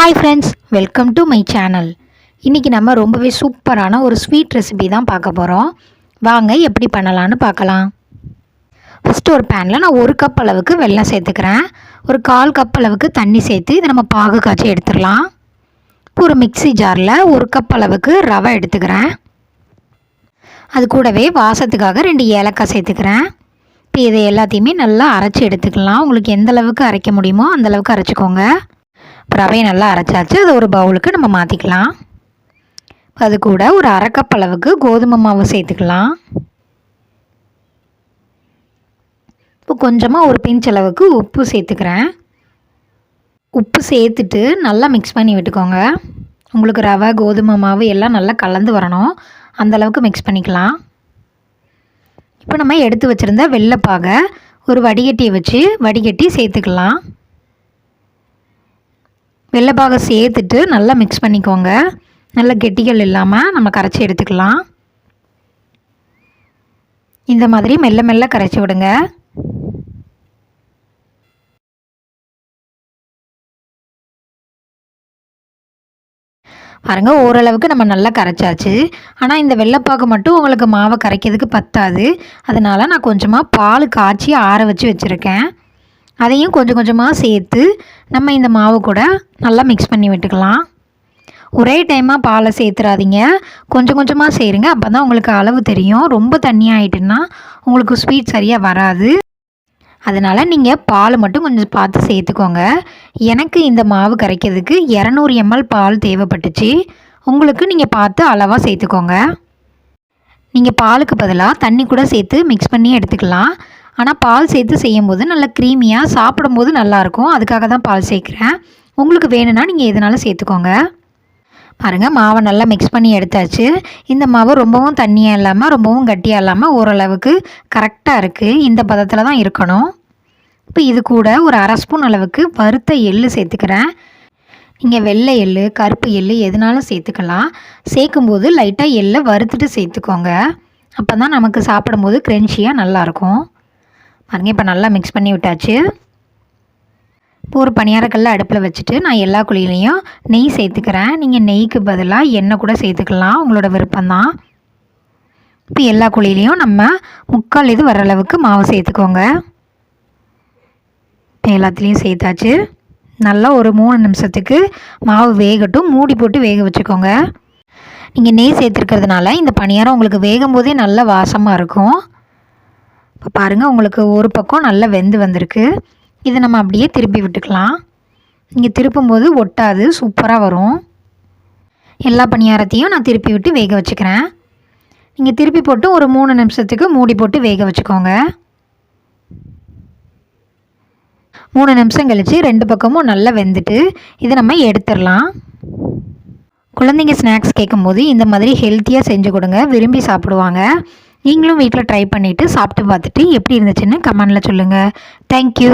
Hi friends welcome to my channel இன்றைக்கி நம்ம ரொம்பவே சூப்பரான ஒரு ஸ்வீட் ரெசிபி தான் பார்க்க போகிறோம் வாங்க எப்படி பண்ணலான்னு பார்க்கலாம். ஃபஸ்ட்டு ஒரு பேனில் நான் ஒரு கப் அளவுக்கு வெள்ளம் சேர்த்துக்கிறேன். ஒரு கால் கப் அளவுக்கு தண்ணி சேர்த்து இதை நம்ம பாகு காய்ச்சி எடுத்துடலாம். ஒரு மிக்ஸி ஜாரில் ஒரு கப் அளவுக்கு ரவை எடுத்துக்கிறேன். அது கூடவே வாசத்துக்காக ரெண்டு ஏலக்காய் சேர்த்துக்கிறேன். இப்போ இதை எல்லாத்தையுமே நல்லா அரைச்சி எடுத்துக்கலாம். உங்களுக்கு எந்த அளவுக்கு அரைக்க முடியுமோ அந்தளவுக்கு அரைச்சிக்கோங்க. ரவையை நல்லா அரைச்சாச்சு. அதை ஒரு பவுலுக்கு நம்ம மாற்றிக்கலாம் அது கூட ஒரு அரைக்கப் அளவுக்கு கோதுமை மாவு சேர்த்துக்கலாம். இப்போ கொஞ்சமாக ஒரு பிஞ்ச் அளவுக்கு உப்பு சேர்த்துக்கிறேன். உப்பு சேர்த்துட்டு நல்லா மிக்ஸ் பண்ணி விட்டுக்கோங்க. உங்களுக்கு ரவை கோதுமை மாவு எல்லாம் நல்லா கலந்து வரணும். அந்தளவுக்கு மிக்ஸ் பண்ணிக்கலாம். இப்போ நம்ம எடுத்து வச்சுருந்த வெள்ளைப்பாக ஒரு வடிகட்டியை வச்சு வடிகட்டி சேர்த்துக்கலாம். வெள்ளைப்பாக சேர்த்துட்டு நல்லா மிக்ஸ் பண்ணிக்கோங்க. நல்ல கெட்டிகள் இல்லாமல் நம்ம கரைச்சி எடுத்துக்கலாம். இந்த மாதிரி மெல்ல மெல்ல கரைச்சி விடுங்க. பாருங்க ஓரளவுக்கு நம்ம நல்லா கரைச்சாச்சு. ஆனால் இந்த வெள்ளைப்பாக்கு மட்டும் உங்களுக்கு மாவை கரைக்கிறதுக்கு பத்தாது. அதனால் நான் கொஞ்சமாக பால் காய்ச்சி ஆற வச்சு வச்சுருக்கேன். அதையும் கொஞ்சம் கொஞ்சமாக சேர்த்து நம்ம இந்த மாவு கூட நல்லா மிக்ஸ் பண்ணி விட்டுக்கலாம். ஒரே டைமாக பாலை சேர்த்துறாதீங்க. கொஞ்சம் கொஞ்சமாக சேருங்க. அப்போ தான் உங்களுக்கு அளவு தெரியும். ரொம்ப தண்ணியாகிட்டுன்னா உங்களுக்கு ஸ்வீட் சரியாக வராது. அதனால் நீங்கள் பால் மட்டும் கொஞ்சம் பார்த்து சேர்த்துக்கோங்க. எனக்கு இந்த மாவு கரைக்கிறதுக்கு இரநூறு எம்எல் பால் தேவைப்பட்டுச்சு. உங்களுக்கு நீங்கள் பார்த்து அளவாக சேர்த்துக்கோங்க. நீங்கள் பாலுக்கு பதிலாக தண்ணி கூட சேர்த்து மிக்ஸ் பண்ணி எடுத்துக்கலாம். ஆனால் பால் சேர்த்து செய்யும்போது நல்லா க்ரீமியாக சாப்பிடும்போது நல்லாயிருக்கும். அதுக்காக தான் பால் சேர்க்குறேன். உங்களுக்கு வேணும்னா நீங்கள் எதனாலும் சேர்த்துக்கோங்க. பாருங்கள் மாவை நல்லா மிக்ஸ் பண்ணி எடுத்தாச்சு. இந்த மாவு ரொம்பவும் தண்ணியாக இல்லாமல் ரொம்பவும் கட்டியாக இல்லாமல் ஓரளவுக்கு கரெக்டாக இருக்குது இந்த பதத்தில் தான் இருக்கணும். இப்போ இது கூட ஒரு அரை ஸ்பூன் அளவுக்கு வறுத்த எள்ளு சேர்த்துக்கிறேன். நீங்கள் வெள்ளை எள்ளு கருப்பு எள்ளு எதுனாலும் சேர்த்துக்கலாம். சேர்க்கும்போது லைட்டாக எள்ளை வறுத்துட்டு சேர்த்துக்கோங்க. அப்போ தான் நமக்கு சாப்பிடும்போது க்ரென்ச்சியாக நல்லாயிருக்கும். பாருங்கள் இப்போ நல்லா மிக்ஸ் பண்ணி விட்டாச்சு. இப்போ ஒரு பணியாரக்கல்ல அடுப்பில் வச்சுட்டு நான் எல்லா குழியிலையும் நெய் சேர்த்துக்கிறேன். நீங்கள் நெய்க்கு பதிலாக எண்ணெய் கூட சேர்த்துக்கலாம். உங்களோட விருப்பம்தான். இப்போ எல்லா குழியிலையும் நம்ம முக்கால் இது வர அளவுக்கு மாவு சேர்த்துக்கோங்க. இப்போ எல்லாத்துலேயும் சேர்த்தாச்சு. நல்லா ஒரு மூணு நிமிஷத்துக்கு மாவு வேகட்டும். மூடி போட்டு வேக வச்சுக்கோங்க. நீங்கள் நெய் சேர்த்துருக்கிறதுனால இந்த பணியாரம் உங்களுக்கு வேகும் போதே நல்ல வாசமாக இருக்கும். இப்போ பாருங்கள் உங்களுக்கு ஒரு பக்கம் நல்லா வெந்து வந்திருக்கு. இதை நம்ம அப்படியே திருப்பி விட்டுக்கலாம். நீங்கள் திருப்பும்போது ஒட்டாது சூப்பராக வரும். எல்லா பணியாரத்தையும் நான் திருப்பி விட்டு வேக வச்சுக்கிறேன். நீங்கள் திருப்பி போட்டு ஒரு மூணு நிமிஷத்துக்கு மூடி போட்டு வேக வச்சுக்கோங்க. மூணு நிமிஷம் கழித்து ரெண்டு பக்கமும் நல்லா வெந்துட்டு இதை நம்ம எடுத்துடலாம். குழந்தைங்க ஸ்நாக்ஸ் கேட்கும்போது இந்த மாதிரி ஹெல்த்தியாக செஞ்சு கொடுங்க விரும்பி சாப்பிடுவாங்க. நீங்களும் வீட்டில் ட்ரை பண்ணிவிட்டு சாப்பிட்டு பார்த்துட்டு எப்படி இருந்துச்சுன்னு கமெண்டில் சொல்லுங்கள் தேங்க்யூ